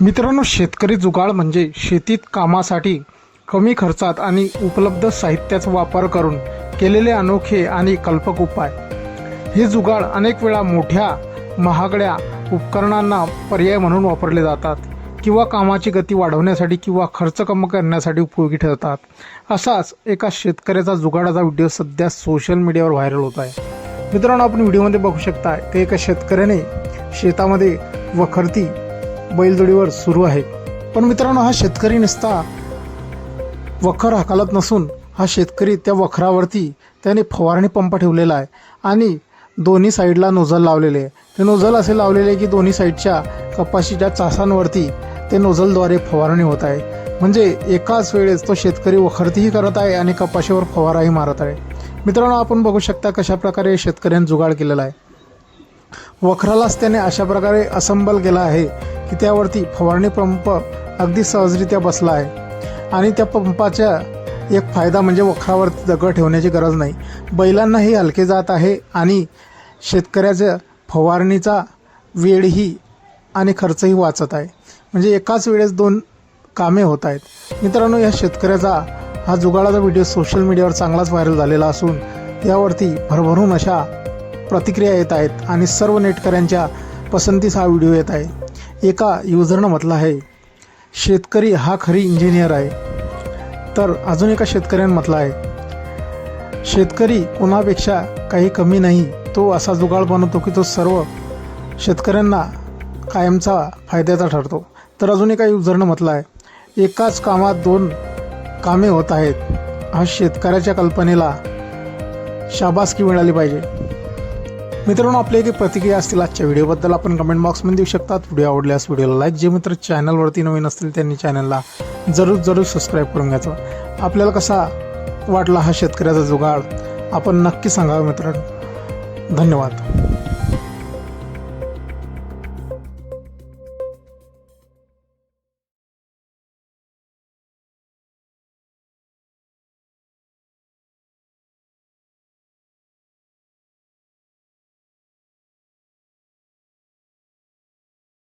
मित्रांनो शेतकरी जुगाड म्हणजे शेतीत कामासाठी कमी खर्चात आणि उपलब्ध साहित्याचा वापर करून केलेले अनोखे आणि कल्पक उपाय. हे जुगाड अनेक वेळा मोठ्या महागड्या उपकरणांना पर्याय म्हणून वापरले जातात किंवा कामाची गती वाढवण्यासाठी किंवा खर्च कमी करण्यासाठी उपयोगी ठरतात. असाच एका शेतकऱ्याचा जुगाडाचा व्हिडिओ सध्या सोशल मीडियावर व्हायरल होत आहे. मित्रांनो आपण व्हिडिओमध्ये बघू शकता ते एका शेतकऱ्याने शेतामध्ये वखरती बैलजोडीवर सुरू आहे. पण मित्रांनो हा शेतकरी नुसता वखर हाकालत नसून हा शेतकरी त्या वखरावरती त्याने फवारणी पंप ठेवलेला आहे आणि दोन्ही साईडला नोझल लावलेले आहे. ते नोझल असे लावलेले आहे की दोन्ही साईडच्या कपाशीच्या चासांवरती ते नोझलद्वारे फवारणी होत आहे. म्हणजे एकाच वेळेस तो शेतकरी वखरतीही करत आहे आणि कपाशीवर फवाराही मारत आहे. मित्रांनो आपण बघू शकता कशाप्रकारे शेतकऱ्यांनी जुगाड केलेला आहे. वखरालाच त्याने अशा प्रकारे असंबल केला आहे की त्यावरती फवारणी पंप अगदी सहजरित्या बसला आहे. आणि त्या पंपाच्या एक फायदा म्हणजे वखरावरती दगड ठेवण्याची गरज नाही. बैलांनाही हलके जात आहे आणि शेतकऱ्याच्या फवारणीचा वेळही आणि खर्चही वाचत आहे. म्हणजे एकाच वेळेस दोन कामे होत आहेत. मित्रांनो या शेतकऱ्याचा हा जुगाडाचा व्हिडिओ सोशल मीडियावर चांगलाच व्हायरल झालेला असून यावरती भरभरून अशा प्रतिक्रिया येत आहेत आणि सर्व नेटकऱ्यांच्या पसंतीस हा व्हिडिओ येत आहे. एका युजरनं म्हटलं आहे शेतकरी हा खरी इंजिनियर आहे. तर अजून एका शेतकऱ्यानं म्हटलं आहे शेतकरी कोणापेक्षा काही कमी नाही तो असा जुगाड बनवतो की तो सर्व शेतकऱ्यांना कायमचा फायद्याचा ठरतो. तर अजून एका युजरनं म्हटलं आहे एकाच कामात दोन कामे होत आहेत. हा शेतकऱ्याच्या कल्पनेला शाबासकी मिळाली पाहिजे. मित्रांनो आपली एक प्रतिक्रिया असतील आजच्या व्हिडिओबद्दल आपण कमेंट बॉक्समध्ये देऊ शकतात. व्हिडिओ आवडल्यास व्हिडिओला लाईक जे मित्र चॅनलवरती नवीन असतील त्यांनी चॅनलला जरूर जरूर सबस्क्राईब करून घ्यायचं. आपल्याला कसा वाटला हा शेतकऱ्याचा जुगाड? आपण नक्की सांगावं मित्रांनो. धन्यवाद.